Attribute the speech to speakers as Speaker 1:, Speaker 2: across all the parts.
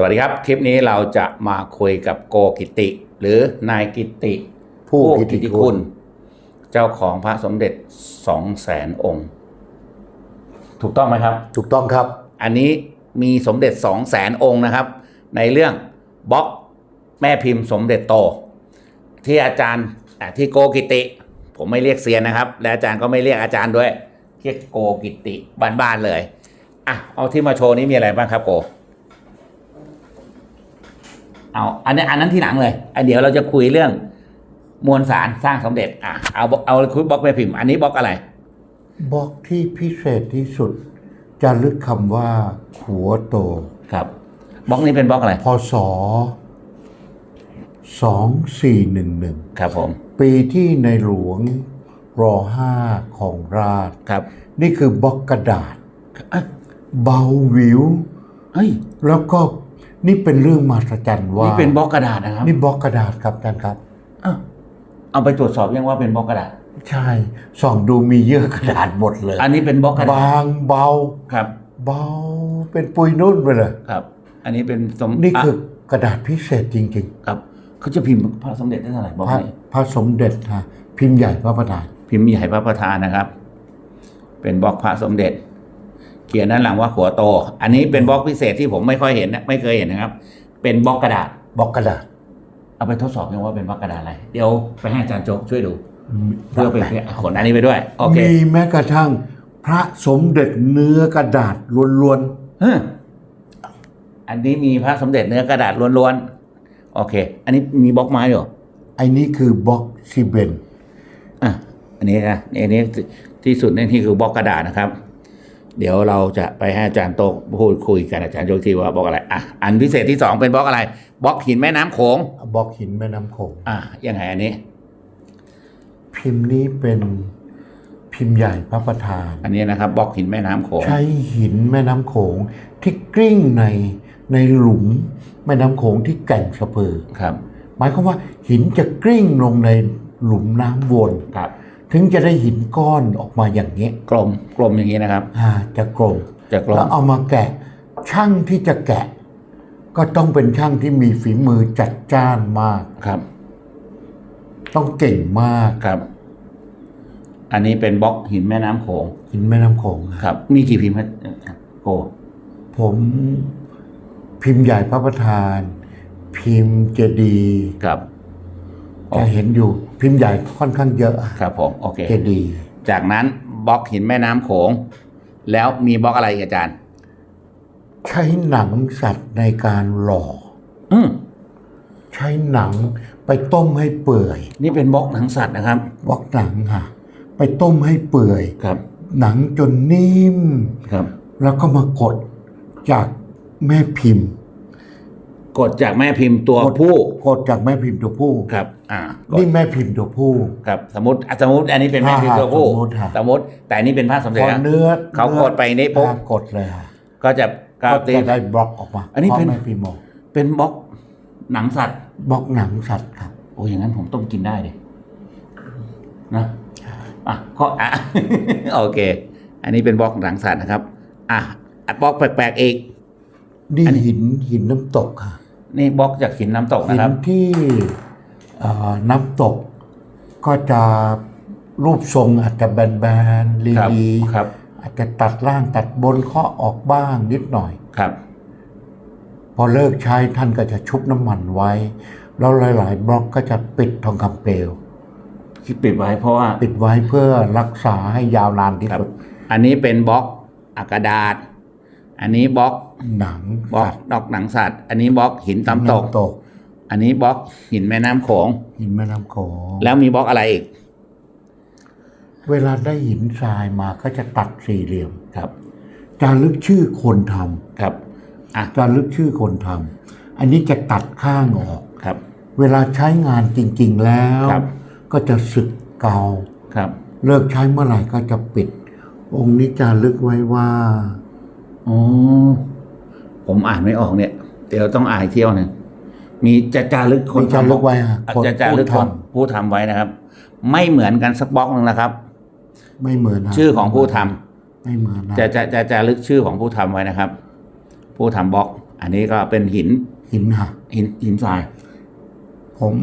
Speaker 1: สวัสดีครับ คลิปนี้เราจะมาคุยกับโกกิติ หรือนายกิติ
Speaker 2: ผู้พิธีคุณ
Speaker 1: เจ้าของพระสมเด็จสองแสนองค์ ถูกต้องไหมครับ
Speaker 2: ถูกต้องครับ
Speaker 1: อันนี้มีสมเด็จสองแสนองค์นะครับ ในเรื่องบล็อกแม่พิมพ์สมเด็จโต ที่อาจารย์อะที่โกกิติ ผมไม่เรียกเซียนนะครับ และอาจารย์ก็ไม่เรียกอาจารย์ด้วยเรียกโกกิติบ้านๆเลยอะเอาที่มาโชว์นี้มีอะไรบ้างครับโก เอาอันนี้อันนั้นที่หลังเลยอันเดี๋ยวเราจะคุยเรื่องมวลสารสร้างสมเด็จอะเอาเอาคุยบล็อกแม่พิมพ์ อันนี้บล็อกอะไร
Speaker 2: บล็อกที่พิเศษที่สุด จะลึกคำว่าหัวโต
Speaker 1: ครับบล็อกนี้เป็นบล็อกอะไร
Speaker 2: พศสองสี่หนึ่งหนึ่ง
Speaker 1: ครับผม
Speaker 2: ปีที่ในหลวงรอห้าของราช
Speaker 1: ครับ
Speaker 2: นี่คือบล็อกกระดาษ
Speaker 1: อะ
Speaker 2: เบาวิว
Speaker 1: เฮ้ย
Speaker 2: แล้วก็ นี่เป็นเรื่องมหัศจรรย์ว่า
Speaker 1: นี่
Speaker 2: นี่
Speaker 1: เป็นบล็อกกระดาษนะครับ
Speaker 2: นี่บล็อกกระดาษครับอาจารย์ครับ
Speaker 1: อ้าวเอาไปตรวจสอบยังว่าเป็นบล็อกกระดาษ
Speaker 2: ใช่ส่องดูมีเยื่อกระดาษหมดเลย
Speaker 1: อันนี้เป็นบล็อกกระดาษ
Speaker 2: บางเบา
Speaker 1: ครับ
Speaker 2: เบาเป็นปุยนุ่นไปเลย
Speaker 1: ครับ อันนี้เป็นสม
Speaker 2: นี่คือะกระดาษพิเศษจริง
Speaker 1: ครับเขาจะพิมพ์พระสมเด็จได้เท่าไหร่บล็
Speaker 2: ๆ
Speaker 1: อก
Speaker 2: พระ
Speaker 1: นี้
Speaker 2: พระสมเด็จฮะพิมพ์ใหญ่พระประธาน
Speaker 1: พิมพ์ใหญ่พระประธานนะครับ เป็นบล็อกพระสมเด็จ เขียนด้านหลังว่าขัวโต อันนี้เป็นบล็อกพิเศษที่ผมไม่ค่อยเห็นนะไม่เคยเห็นนะครับ เป็นบล็อกกระดาษ
Speaker 2: บล็อกกระดาษ
Speaker 1: เอาไปทดสอบยังว่าเป็นบล็อกกระดาษอะไร เดี๋ยวไปให้อาจารย์โจ๊กช่วยดูเพื่อเป็นขนอันนี้ไปด้วยโอเค
Speaker 2: มีแม้กระทั่ง พระสมเด็จเนื้อกระดาษล้วน
Speaker 1: เฮ้ออันนี้มีพระสมเด็จเนื้อกระดาษล้วนๆโอเค อันนี้มีบล็อกไม้อยู่
Speaker 2: ๆไอ้นี่คือบล็อกซีเบน
Speaker 1: อะอันนี้นะอันนี้ที่สุดนี่ที่คือบล็อกกระดาษนะครับ เดี๋ยวเราจะไปให้อาจารย์โตกพูดคุยกันอาจารย์โยกทีว่าบล็อกอะไรอะอันพิเศษที่สองเป็นบล็อกอะไรบล็อกหินแม่น้ำโขง
Speaker 2: บล็อกหินแม่น้ำโขง
Speaker 1: อะยังไงอันนี้
Speaker 2: พิมพ์นี้เป็นพิมพ์ใหญ่พระประธาน
Speaker 1: อันนี้นะครับบล็อกหินแม่น้ำโขง
Speaker 2: ใช้หินแม่น้ำโขงที่กลิ้งในในหลุมแม่น้ำโขงที่แก่งสะพือ
Speaker 1: ครับ
Speaker 2: หมายความว่าหินจะกลิ้งลงในหลุมน้ำวน
Speaker 1: ครับ
Speaker 2: ถึงจะได้หินก้อนออกมาอย่างนี้
Speaker 1: กลมกลมอย่างนี้นะครับ
Speaker 2: อ่าจะกลม
Speaker 1: จะกล
Speaker 2: แล้
Speaker 1: ม
Speaker 2: วเอามาแกะ ช่างที่จะแกะ ก็ต้องเป็นช่างที่มีฝีมือจัดจ้านมาก
Speaker 1: ครับ
Speaker 2: ต้องเก่งมาก
Speaker 1: ครับ อันนี้เป็นบล็อกหินแม่น้ำโขง
Speaker 2: หินแม่น้ำโขงอะ
Speaker 1: ครับ มีกี่พิมพ์ครับโก
Speaker 2: ผมพิมพ์ใหญ่พระประธาน พิมพ์เจดีย์
Speaker 1: ครับ
Speaker 2: จะเห็นอยู่พิมพ์ใหญ่ค่อนข้างเยอะอะ
Speaker 1: ครับผมโอเค
Speaker 2: เจดีย์
Speaker 1: จากนั้นบล็อกหินแม่น้ำโขง แล้วมีบล็อกอะไรอีกอาจารย์
Speaker 2: ใช้หนังสัตว์ในการหล่อ
Speaker 1: อืม
Speaker 2: ใช้หนังไปต้มให้เปื่อย
Speaker 1: นี่เป็นบล็อกหนังสัตว์นะครับ
Speaker 2: บล็อกหนังค่ะ ไปต้มให้เปื่อย
Speaker 1: ครับ
Speaker 2: หนังจนนิ่ม
Speaker 1: ครับ
Speaker 2: แล้วก็มากดจากแม่พิมพ์
Speaker 1: กดจากแม่พิมพ์ตัวผู้
Speaker 2: กดจากแม่พิมพ์ตัวผู้
Speaker 1: ครับ อ่ากด
Speaker 2: นี่แม่พิมพ์ตัวผู้
Speaker 1: ครับสมมติอะสมมติอันนี้เป็นแม่พิมพ์ตัวผู้
Speaker 2: อ่าสมมุติครับ
Speaker 1: สมมติ แต่อันนี้เป็นผ้าสม
Speaker 2: พ
Speaker 1: เด็จ
Speaker 2: อ
Speaker 1: นะ
Speaker 2: เนื้อ
Speaker 1: เขากดไปนี่ปุ๊บ
Speaker 2: อ่ากดเลยค่ะ
Speaker 1: ก็จะกรา
Speaker 2: ก็
Speaker 1: บตี
Speaker 2: จะได้บล็อกออกมา
Speaker 1: อันนี้เป็น
Speaker 2: พราะแม่พิมพ์บอก
Speaker 1: เป็นบล็อกหนังสัตว์
Speaker 2: บล็อกหนังสัตว์ครับ
Speaker 1: โอ้ยอย่างนั้นผมต้มกินได้ดินะอะก็อะโอเค อันนี้เป็นบล็อกหนังสัตว์นะครับ อะอะบล็อกแปลกๆอีก
Speaker 2: นี่
Speaker 1: อันนี้
Speaker 2: หินหินน้ำตกค่ะ
Speaker 1: นี่บล็อกจากหินน้ำตก
Speaker 2: หิ
Speaker 1: นะ
Speaker 2: น
Speaker 1: ครับ
Speaker 2: ที่เอ่อน้ำตกก็จะรูปทรงอาจจะแบนๆลี
Speaker 1: ครับ
Speaker 2: ลี
Speaker 1: ครับ
Speaker 2: อาจจะตัดล่างตัดบนเคาะออกบ้างนิดหน่อย
Speaker 1: ครับ
Speaker 2: พอเลิกใช้ท่านก็จะชุบน้ำมันไว้ แล้วหลาย ๆ บล็อกก็จะปิดทองคำเปลว
Speaker 1: ที่ปิดไว้เพราะว่า
Speaker 2: ปิดไว้เพื่อรักษาให้ยาวนานที่
Speaker 1: ครับ
Speaker 2: สุด
Speaker 1: อันนี้เป็นบล็อกอากระดาษ อันนี้บล็อก
Speaker 2: หนัง
Speaker 1: บล็อก
Speaker 2: สัตว์
Speaker 1: ดอกหนังสัตว์ อันนี้บล็อกหินตำตก
Speaker 2: น้ำตก
Speaker 1: อันนี้บล็อกหินแม่น้ำโขง
Speaker 2: หินแม่น้ำโขง
Speaker 1: แล้วมีบล็อกอะไรอีก
Speaker 2: เวลาได้หินทรายมาก็จะตัดสี่เหลี่ยม
Speaker 1: ครับ
Speaker 2: จารึกชื่อคนท
Speaker 1: ครับอะำ
Speaker 2: จารึกชื่อคนทำอันนี้จะตัดข้างออก
Speaker 1: ครับ
Speaker 2: เวลาใช้งานจริง ๆแล้ว
Speaker 1: ครับ
Speaker 2: ก็จะสึกเกา
Speaker 1: ครับ
Speaker 2: เลิกใช้เมื่อไหร่ก็จะปิด องค์นี้จารึกไว้ว่า
Speaker 1: อ๋อ ผมอ่านไม่ออกเนี่ย เดี๋ยวต้องอ่านอีกเที่ยวหนึ่งมีจะจารึกคน
Speaker 2: มีจารึกไว้ฮะคน
Speaker 1: จะจารึก
Speaker 2: ผู้
Speaker 1: คน
Speaker 2: ทำ
Speaker 1: ผู้ทำไว้นะครับ ไม่เหมือนกันสักบล็อกหนึ่งนะครับ
Speaker 2: ไม่เหมือนฮะ
Speaker 1: ชื่อของผู้ทำ
Speaker 2: ไม่เหมือนนะ
Speaker 1: จะจะจะจะลึกชื่อของผู้ทำไว้นะครับ ผู้ทำบล็อก อันนี้ก็เป็นหิน
Speaker 2: หินหัก
Speaker 1: หินหินทราย
Speaker 2: ผม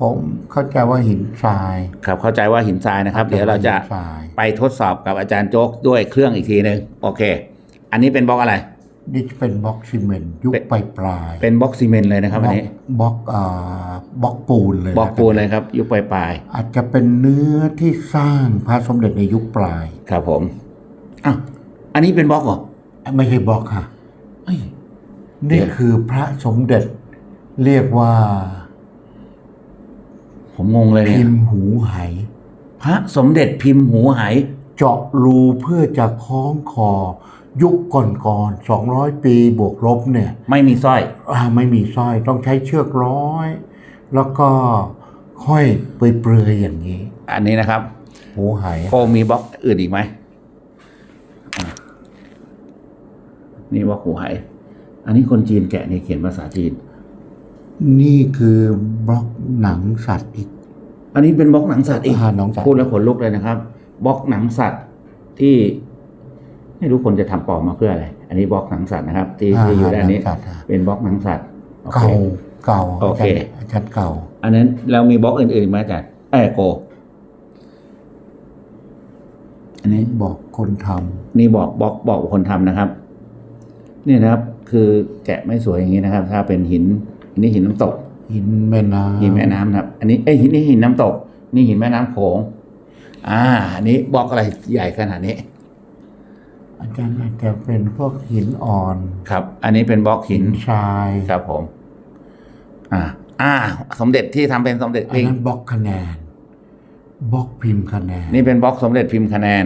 Speaker 2: ผมเข้าใจว่าหินทราย
Speaker 1: ครับเข้าใจว่าหินทรายนะครับ เดี๋ยวเราจะ
Speaker 2: หินทราย
Speaker 1: ไปทดสอบกับอาจารย์โจ๊กด้วยเครื่องอีกทีหนึ่งโอเค อันนี้เป็นบล็อกอะไร
Speaker 2: นี่จะเป็นบล็อกซีเมนต์ยุค
Speaker 1: เป็น
Speaker 2: ปลายปลายๆ
Speaker 1: เป็นบล็อกซีเมนต์เลยนะครับอันนี้
Speaker 2: บล็อกอ่าบล็อกปูนเลย
Speaker 1: บล็อก
Speaker 2: นะ
Speaker 1: ปูนเลยครับ ยุคปลายปลาย
Speaker 2: อาจจะเป็นเนื้อที่สร้างพระสมเด็จในยุคปลาย
Speaker 1: ๆครับผมอะอันนี้เป็นบล็อกเหรอ
Speaker 2: ไม่ใช่บล็อกค่ะ
Speaker 1: เอ้ย
Speaker 2: นี่
Speaker 1: เดี๋ยว
Speaker 2: คือพระสมเด็จเรียกว่า
Speaker 1: ผมงงเลยเนี่
Speaker 2: พิ
Speaker 1: ย
Speaker 2: มพ์หูไห
Speaker 1: พระสมเด็จพิมพ์หูไห
Speaker 2: เจาะรูเพื่อจะคล้องคอ ยุคก่อนๆสองร้อยปีบวกลบเนี่ย
Speaker 1: ไม่มีสร้อย
Speaker 2: อ่าไม่มีสร้อยต้องใช้เชือกร้อย แล้วก็ค่อยเปลือยๆอย่างนี้
Speaker 1: อันนี้นะครับ
Speaker 2: หูไห
Speaker 1: โคมีบล็อกอื่นอีกไหมอะนี่บล็อกหูไหอันนี้คนจีนแกะนี่เขียนภาษาจีน
Speaker 2: นี่คือบล็อกหนังสัตว์อีก
Speaker 1: อันนี้เป็นบล็อกหนังสัตว์อีก
Speaker 2: อ่าหนังสัตว์
Speaker 1: พูดแล้วขนลุกเลยนะครับบล็อกหนังสัตว์ที่ ไม่รู้คนจะทำปลอมมาเพื่ออะไร อันนี้บล็อกหนังสัตว์นะครับ ที่ที่อยู่ด้านนี้
Speaker 2: หงสัตว์อะ
Speaker 1: เป็นบล็อกหนังสัตว์โอเค
Speaker 2: เก่าเก่า
Speaker 1: โอเค
Speaker 2: อาจารย์เก่า
Speaker 1: อันนั้นเรามีบล็อกอื่นๆอีกไหมอาจารย์เอ้ยโก อันนี้
Speaker 2: บอกคนท
Speaker 1: นี่บอกบอกบอกคนทำนะครับ นี่นะครับ คือแกะไม่สวยอย่างนี้นะครับ ถ้าเป็นหินอันนี้หินน้ำตกำ
Speaker 2: หินแม่น้ำ
Speaker 1: หินแม่น้ำนะครับ อันนี้เอ้ยหินนี่หินน้ำตก นี่หินแม่น้ำโขงอ่าอันนี้บล็อกอะไรใหญ่ขนาดนี้
Speaker 2: อาจารย์อาจจะเป็นพวกหินอ่อน
Speaker 1: ครับ อันนี้เป็นบล็อกหิ
Speaker 2: หิ
Speaker 1: น
Speaker 2: นทราย
Speaker 1: ครับผม อ่า อ่า สมเด็จที่ทำเป็นสมเด็จ
Speaker 2: อัน
Speaker 1: พิมพ์
Speaker 2: นั้นบล็อกคะแนนบล็อกพิมพ์คะแนน
Speaker 1: นี่เป็นบล็อกสมเด็จพิมพ์คะแนน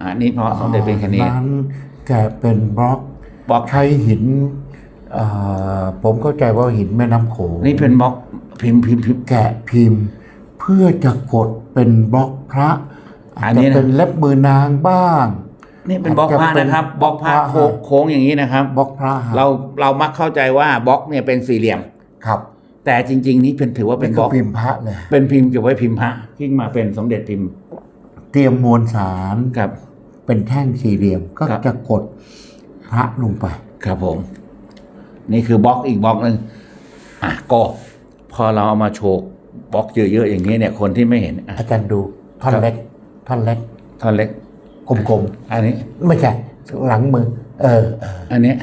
Speaker 1: อ่านี่เพราะสมเด็จเป็นคะแนน
Speaker 2: นั้นแกะเป็นบล็อก
Speaker 1: บล็อก
Speaker 2: ใช้หินเอ่อผมเข้าใจว่าหินแม่น้ำโขง
Speaker 1: นี่เป็นบล็อกพิมพ์พิมพ์พิมพ์
Speaker 2: แกะพิมพ์ เพื่อจะกดเป็นบล็อกพระ
Speaker 1: อั
Speaker 2: อาจ
Speaker 1: นนี้
Speaker 2: จะ
Speaker 1: นะ
Speaker 2: เป็นเล็บมือนางบ้าง
Speaker 1: นี่เป็นบล็อกพระนะครับบล็อกพระ
Speaker 2: บล็อกพระ
Speaker 1: โค้งโค้งอย่างนี้นะครับ
Speaker 2: บล็อกพระห
Speaker 1: เราเรามักเข้าใจว่าบล็อกเนี่ยเป็นสี่เหลี่ยม
Speaker 2: ครับ
Speaker 1: แต่จริง ๆ นี่เป็นถือว่าเป็นบล็อก
Speaker 2: พิมพ์พระเลย
Speaker 1: เป็นพิมพ์เก็บไว้พิมพ์พระที่มาเป็นสมเด็จพิมพ์
Speaker 2: เตรียมมวลสาร
Speaker 1: ครับ
Speaker 2: เป็นแท่งสี่เหลี่ยมก็
Speaker 1: ครับ
Speaker 2: จะกดพระลงไป
Speaker 1: ครับผม นี่คือบล็อกอีกบล็อกหนึ่งอะก็พอเราเอามาโชว์บล็อกเยอะๆอย่างนี้เนี่ยคนที่ไม่เห็นอะ
Speaker 2: อาจารย์ดูท่อน
Speaker 1: ครับ
Speaker 2: เล็กท่อนเล็ก
Speaker 1: ท่อนเล็ก
Speaker 2: กลม
Speaker 1: อันนี้
Speaker 2: ๆไม่ใช่หลังมือ เออเออ
Speaker 1: อันนี้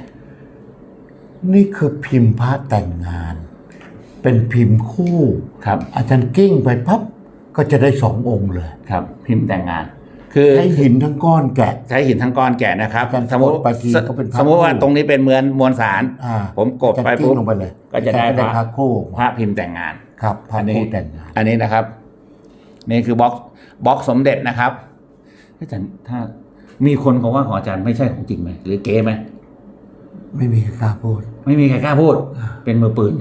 Speaker 2: นี่คือพิมพ์พระแต่งงาน เป็นพิมพ์คู่
Speaker 1: ครับ
Speaker 2: อาจารย์กิ้งไปพับก็จะได้สององค์เลย
Speaker 1: ครับ พิมพ์แต่งงาน คือ
Speaker 2: ใช้หินทั้งก้อนแกะ
Speaker 1: ใช้หินทั้งก้อนแกะนะครับ
Speaker 2: การ
Speaker 1: สมมติ
Speaker 2: กดไปทีก็เป็นพระ
Speaker 1: สมมติว่า
Speaker 2: คู่
Speaker 1: ตรงนี้เป็นเมือนมวลสาร
Speaker 2: อ่า
Speaker 1: ผมกดไป
Speaker 2: อาจารย์กิ้
Speaker 1: ปุ๊
Speaker 2: ง
Speaker 1: บ
Speaker 2: ลงไปเลย
Speaker 1: ก็จะได้
Speaker 2: อาารย์
Speaker 1: พระ
Speaker 2: พระคู่ออก
Speaker 1: พ
Speaker 2: มา
Speaker 1: ระพิมพ์แต่งงาน
Speaker 2: ครับพระ
Speaker 1: อันนี้
Speaker 2: คู่แต่งงาน
Speaker 1: อันนี้นะครับ นี่คือบล็อกบล็อกสมเด็จนะครับ อาจารย์ถ้ามีคนเขาว่าของอาจารย์ไม่ใช่ของจริงไหมหรือเก๊ไหม
Speaker 2: ไม่มีใครกล้าพูด
Speaker 1: ไม่มีใครกล้าพูด เป็นมือปืน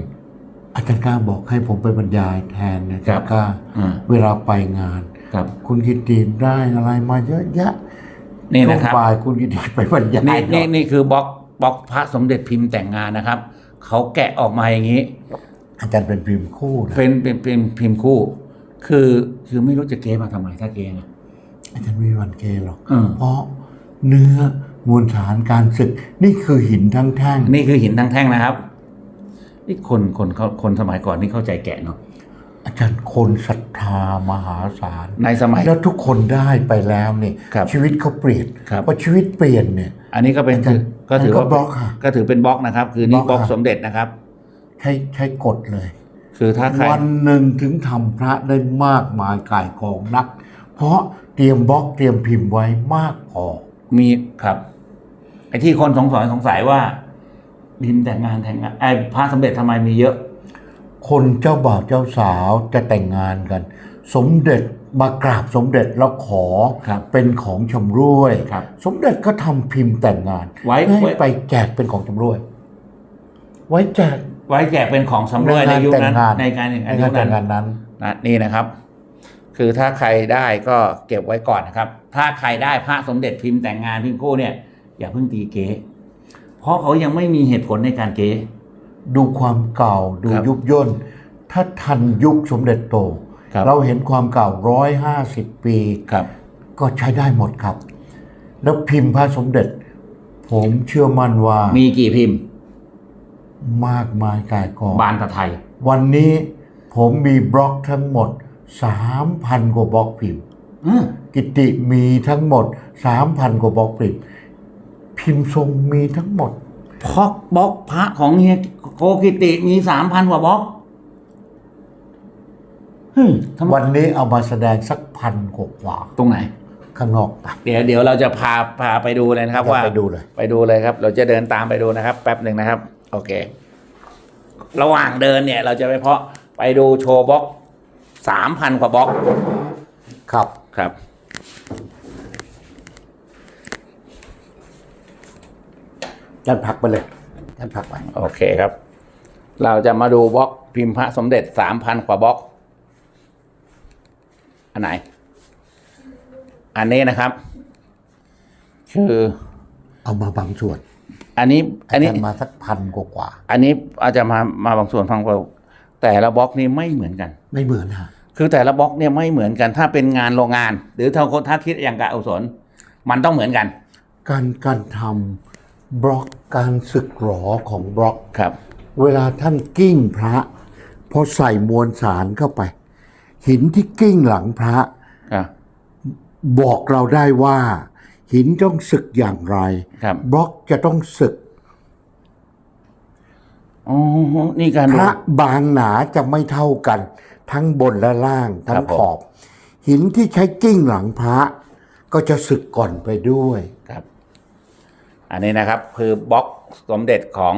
Speaker 2: อาจารย์กล้าบอกให้ผมไปบรรยายแทนนะอาจารย์กล้า
Speaker 1: อ่า
Speaker 2: เวลาไปงาน
Speaker 1: ครับ
Speaker 2: คุณกิตติได้อะไรมาเยอะแยะ
Speaker 1: นี่นะครับ
Speaker 2: ช่วงบ่ายคุณกิตติไปบรรยาย
Speaker 1: นี่
Speaker 2: หน่
Speaker 1: นี่
Speaker 2: อย
Speaker 1: นี่คือบล็อกบล็อกพระสมเด็จพิมพ์แต่งงานนะครับเขาแกะออกมาอย่างนี้
Speaker 2: อาจารย์เป็นพิมพ์คู่นะ
Speaker 1: เป็นเป็นเป็นพิมพ์คู่ คือคือไม่รู้จะเก๊มาทำไมถ้าเก๊นะ
Speaker 2: อาจารย์ไม่มีวันเกหรอก
Speaker 1: อืม
Speaker 2: เพราะเนื้อมวลสารการศึก นี่คือหินทั้งแท่ง
Speaker 1: นี่คือหินทั้งแท่งนะครับนี่คนคนเขาคนสมัยก่อนนี่เข้าใจแกะเนาะ
Speaker 2: อาจารย์คนศรัทธามหาศาล
Speaker 1: ในสมัย
Speaker 2: แล้วทุกคนได้ไปแล้วเนี่ย
Speaker 1: ครับ
Speaker 2: ชีวิตเขาเปลี่ยน
Speaker 1: ครับ
Speaker 2: พอชีวิตเปลี่ยนเนี่ย
Speaker 1: อันนี้ก็เป็น
Speaker 2: อาจารย์
Speaker 1: ก็ถือว่า
Speaker 2: อันนี้ก็บล็อกค่ะ
Speaker 1: ก็ถือเป็นบล็อกนะครับ คือนี่
Speaker 2: บบล็
Speaker 1: ล็
Speaker 2: อ
Speaker 1: อกก
Speaker 2: ค่ะ
Speaker 1: สมเด็จนะครับ
Speaker 2: ใช้ใช้กดเลย
Speaker 1: คือถ้าใคร
Speaker 2: วันหนึ่งถึงทำพระได้มากมายก่ายกองนัก เพราะ เตรียมบล็อกเตรียมพิมพ์ไว้มากพอ
Speaker 1: มีครับ ไอ้ที่คนสงสัยสงสัยว่าพิมพ์แต่งงานแต่งงานไอ้พระสมเด็จทำไมมีเยอะ
Speaker 2: คนเจ้าบ่าวเจ้าสาวจะแต่งงานกัน สมเด็จมากราบสมเด็จแล้วขอ
Speaker 1: ครับ
Speaker 2: เป็นของชำร่วย
Speaker 1: ครับ
Speaker 2: สมเด็จก็ทำพิมพ์แต่งงาน
Speaker 1: ไว้
Speaker 2: ให้
Speaker 1: ไว้
Speaker 2: ไปแจกเป็นของชำร่วย ไว้แจก
Speaker 1: ไว้แจกเป็นของสำรวยในยุคนั้น
Speaker 2: งาน
Speaker 1: ในการใน
Speaker 2: ใน
Speaker 1: ยุ
Speaker 2: งาน
Speaker 1: ค
Speaker 2: แต่
Speaker 1: นั้น
Speaker 2: งงานนั้น
Speaker 1: นะนี่นะครับ คือถ้าใครได้ก็เก็บไว้ก่อนนะครับ ถ้าใครได้พระสมเด็จพิมพ์แต่งงานพิมพ์คู่เนี่ย อย่าเพิ่งตีเก๊เพราะเขายังไม่มีเหตุผลในการเก๊
Speaker 2: ดูความเก่าดู
Speaker 1: ครับ
Speaker 2: ยุบย่น ถ้าทันยุคสมเด็จโต
Speaker 1: ครับ
Speaker 2: เราเห็นความเก่าร้อยห้าสิบปี
Speaker 1: ครับ
Speaker 2: ก็ใช้ได้หมดครับ แล้วพิมพ์พระสมเด็จผผมเชื่อมั่นว่า
Speaker 1: มีกี่พิมพ์
Speaker 2: มากมายกายกอง
Speaker 1: บานตะไทย
Speaker 2: วันนี้ผมมีบล็อกทั้งหมด 3,000กว่าบล็อกพิมพ์
Speaker 1: อืม
Speaker 2: กิติมีทั้งหมด3,000กว่าบล็อกพิมพ์ พิมพ์ทรงมีทั้งหมด
Speaker 1: พอกบล็อกพระของเฮียโกกิติมีสามพันกว่าบล็อกเฮ้ยทำไม
Speaker 2: วันนี้เอามาแสดงสักพันกว่า
Speaker 1: ตรงไหน
Speaker 2: ๆข้างนอกไป
Speaker 1: เดี๋ยวเดี๋ยวเราจะพาพาไปดูเลยนะครับ
Speaker 2: จะ
Speaker 1: ว่า
Speaker 2: ไปดูเลย
Speaker 1: ไปดูเลยครับ เราจะเดินตามไปดูนะครับ แป๊บหนึ่งนะครับ โอเค ระหว่างเดินเนี่ย เราจะไปเพาะไปดูโชว์บล็อก สามพันกว่าบล็อก
Speaker 2: ครับ
Speaker 1: ครับ
Speaker 2: ยันพักไปเลยยันพักไป
Speaker 1: โอเคครับ เราจะมาดูบล็อกพิมพ์พระสมเด็จสามพันกว่าบล็อก อันไหน อันนี้นะครับ คือ
Speaker 2: เอามาบางส่วน
Speaker 1: อันนี้ อันนี้า
Speaker 2: จารย์มาสักพันกว่า
Speaker 1: อันนี้อาจจะมามาบางส่วนฟังเรา แต่ละบล็อกนี้ไม่เหมือนกัน
Speaker 2: ๆไม่เหมือนฮะ
Speaker 1: คือแต่ละบล็อกเนี่ยไม่เหมือนกัน ถ้าเป็นงานโรงงาน หรือถ้าคนถ้าคิดอย่างกะอุศนมันต้องเหมือนกัน
Speaker 2: การการทำบล็อกการสึกหรอของบล็อก
Speaker 1: ครับ
Speaker 2: เวลาท่านกิ้งพระพอใส่มวลสารเข้าไป หินที่กิ้งหลังพระ
Speaker 1: ครับ
Speaker 2: บอกเราได้ว่า หินต้องสึกอย่างไร
Speaker 1: ครับ
Speaker 2: บล็อกจะต้องสึก
Speaker 1: อ๋อนี่การ
Speaker 2: พ
Speaker 1: ดู
Speaker 2: ระบางหนาจะไม่เท่ากัน ทั้งบนและล่างทั้
Speaker 1: ครั
Speaker 2: ง
Speaker 1: บผม
Speaker 2: ขอบ หินที่ใช้กิ้งหลังพระ ก็จะสึกก่อนไปด้วย
Speaker 1: ครับ อันนี้นะครับ คือบล็อกสมเด็จของ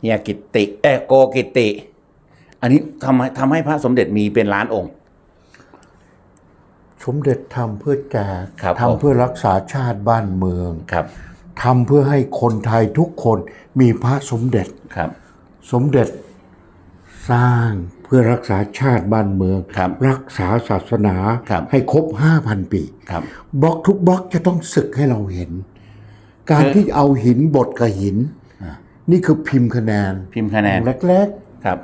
Speaker 1: เฮียกิตติเอยโกกิติ อันนี้ทำให้ทำให้พระสมเด็จมีเป็นล้านองค์
Speaker 2: สมเด็จทำเพื่อแจก
Speaker 1: ครับผม
Speaker 2: ทำเพื่อรักษาชาติบ้านเมือง
Speaker 1: ครับ
Speaker 2: ทำเพื่อให้คนไทยทุกคนมีพระสมเด็จ
Speaker 1: ครับ
Speaker 2: สมเด็จสร้างเพื่อรักษาชาติบ้านเมือง
Speaker 1: ครับ
Speaker 2: รักษาศาสนา
Speaker 1: ครับ
Speaker 2: ให้ครบ 5,000 ปี
Speaker 1: ครับ
Speaker 2: บล็อกทุกบล็อกจะต้องศึกให้เราเห็น การ
Speaker 1: คือ
Speaker 2: ที่เอาหินบดกับหิน
Speaker 1: อ่า
Speaker 2: นี่คือพิมพ์คะแนน
Speaker 1: พิมพ์คะแนน
Speaker 2: เล็ก
Speaker 1: ครับ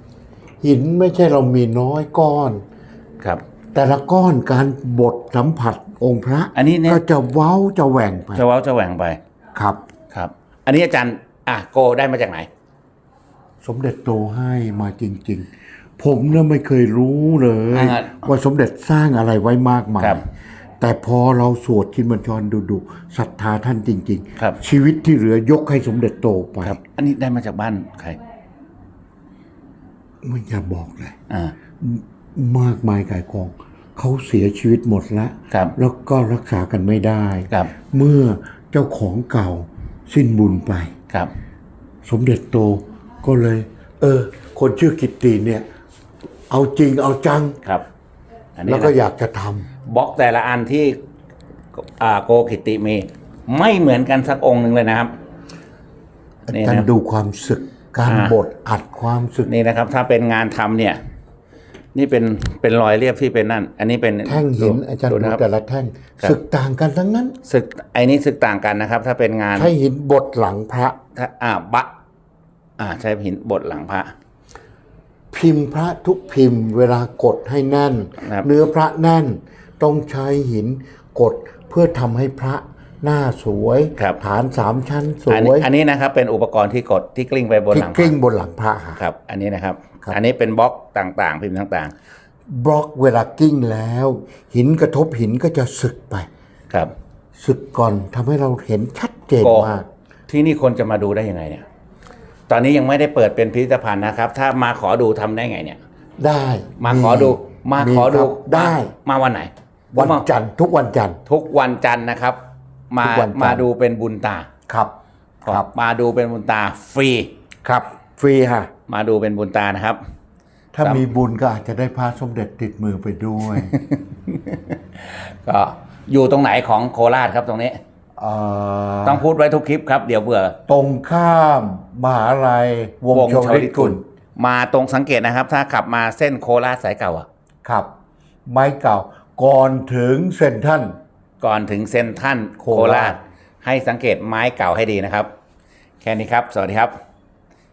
Speaker 2: ๆ หินไม่ใช่เรามีน้อยก้อน
Speaker 1: ครับ
Speaker 2: แต่ละก้อนการบดสัมผัส องค์พระ
Speaker 1: อันนี้เนี่ย
Speaker 2: ก็จะเว้าจะแหว่งไป
Speaker 1: จะเว้าจะแหว่งไป
Speaker 2: ครับ
Speaker 1: ครับ อันนี้อาจารย์อะโกได้มาจากไหน
Speaker 2: สมเด็จโตให้มาจริง ๆ ผมเนี่ยไม่เคยรู้เลย
Speaker 1: อ่า
Speaker 2: ว่าสมเด็จสร้างอะไรไว้มากมาย
Speaker 1: ครับ
Speaker 2: แต่พอเราสวดชินบัญชรดูดูๆศรัทธาท่านจริง
Speaker 1: ครับ
Speaker 2: ชีวิตที่เหลือยกให้สมเด็จโตไป
Speaker 1: ครับ อันนี้ได้มาจากบ้านใคร
Speaker 2: ไม่อยากบอกเลย
Speaker 1: อ่า
Speaker 2: มากมายกายกอง เขาเสียชีวิตหมดแล้ว
Speaker 1: ครับ
Speaker 2: แล้วก็รักษากันไม่ได้
Speaker 1: ครับ
Speaker 2: เมื่อเจ้าของเก่าสิ้นบุญไป
Speaker 1: ครับ
Speaker 2: สมเด็จโตก็เลย เออ คนชื่อกิตติเนี่ย เอาจริงเอาจัง
Speaker 1: ครับอันนี้
Speaker 2: แล้วก็
Speaker 1: นะ
Speaker 2: อยากจะทำ
Speaker 1: บล็อกแต่ละอันที่อ่าโกกิติมี ไม่เหมือนกันสักองค์หนึ่งเลยนะครับนี่
Speaker 2: การ
Speaker 1: นะ
Speaker 2: ดูความศึกการ
Speaker 1: อ่า
Speaker 2: บดอัดความศึก
Speaker 1: นี่นะครับ ถ้าเป็นงานทำเนี่ย นี่เป็นเป็นรอยเรียบที่เป็นนั่น อันนี้เป็น
Speaker 2: แท่งหิน
Speaker 1: ดู
Speaker 2: อาจารย์
Speaker 1: ดู
Speaker 2: ดู
Speaker 1: นะครับ
Speaker 2: แต่ละแท่ง
Speaker 1: ครับ
Speaker 2: ศึกต่างกันทั้งนั้น
Speaker 1: ศึกไอ้นี่ศึกต่างกันนะครับ ถ้าเป็นงาน
Speaker 2: ใช้หินบดหลังพระ
Speaker 1: ถ้าอ่าบะ อ่าใช้หินบดหลังพระ
Speaker 2: พิมพ์พระทุกพิมพ์ เวลากดให้แน่น
Speaker 1: ครับ
Speaker 2: เนื้อพระแน่นต้องใช้หินกดเพื่อทำให้พระหน้าสวย
Speaker 1: ครับ
Speaker 2: ฐานสามชั้นส
Speaker 1: อัน
Speaker 2: ว
Speaker 1: นี้
Speaker 2: ย
Speaker 1: อันนี้นะครับเป็นอุปกรณ์ที่กดที่กลิ้งไปบน
Speaker 2: ที่
Speaker 1: หลังพ
Speaker 2: กลิ้ง
Speaker 1: ระ
Speaker 2: บนหลังพระฮะ
Speaker 1: ครับ อันนี้นะครับ
Speaker 2: ครับ
Speaker 1: อันนี้เป็นบล็อกต่างๆ พิมพ์ต่าง
Speaker 2: บล็อกเวลากิ้งแล้ว หินกระทบหินก็จะสึกไป
Speaker 1: ๆครับ
Speaker 2: สึกก่อนทำให้เราเห็นชัดเจน
Speaker 1: โก
Speaker 2: มาก
Speaker 1: ที่นี่คนจะมาดูได้ยังไงเนี่ย ตอนนี้ยังไม่ได้เปิดเป็นพิพิธภัณฑ์นะครับ ถ้ามาขอดูทำได้ไงเนี่ย
Speaker 2: ได้
Speaker 1: มาขอดู มาขอดู
Speaker 2: ครับได้
Speaker 1: มาวันไหน
Speaker 2: วัน
Speaker 1: มา
Speaker 2: จันทร์ทุกวันจันทร์
Speaker 1: ทุกวันจันทร์นะครับ มา
Speaker 2: ทุกวันจันทร์
Speaker 1: มาดูเป็นบุญตา
Speaker 2: ครับครับ
Speaker 1: มาดูเป็นบุญตาฟรี
Speaker 2: ครับ ฟรีฮะ
Speaker 1: มาดูเป็นบุญตานะครับ
Speaker 2: ถ้า
Speaker 1: ครับ
Speaker 2: มีบุญก็อาจจะได้พระสมเด็จติดมือไปด้วย
Speaker 1: ก็อยู่ตรงไหนของโคราชครับตรงนี้
Speaker 2: เอ่อ
Speaker 1: ต้องพูดไว้ทุกคลิปครับ เดี๋ยวเบื่อ
Speaker 2: ตรงข้ามมหาลัยวง
Speaker 1: วง
Speaker 2: ชว
Speaker 1: ชว
Speaker 2: ลิ
Speaker 1: ลิ
Speaker 2: ต
Speaker 1: ต
Speaker 2: กุ
Speaker 1: กุ
Speaker 2: ล
Speaker 1: ลมาตรงสังเกตนะครับ ถ้าขับมาเส้นโคราชสายเก่าอะ
Speaker 2: ครับ ไม้เก่า ก่อนถึงเซนทรัน
Speaker 1: ก่อนถึงเซนทรันโค
Speaker 2: โครา
Speaker 1: รา
Speaker 2: ช
Speaker 1: ชให้สังเกตไม้เก่าให้ดีนะครับ แค่นี้ครับ สวัสดีครับ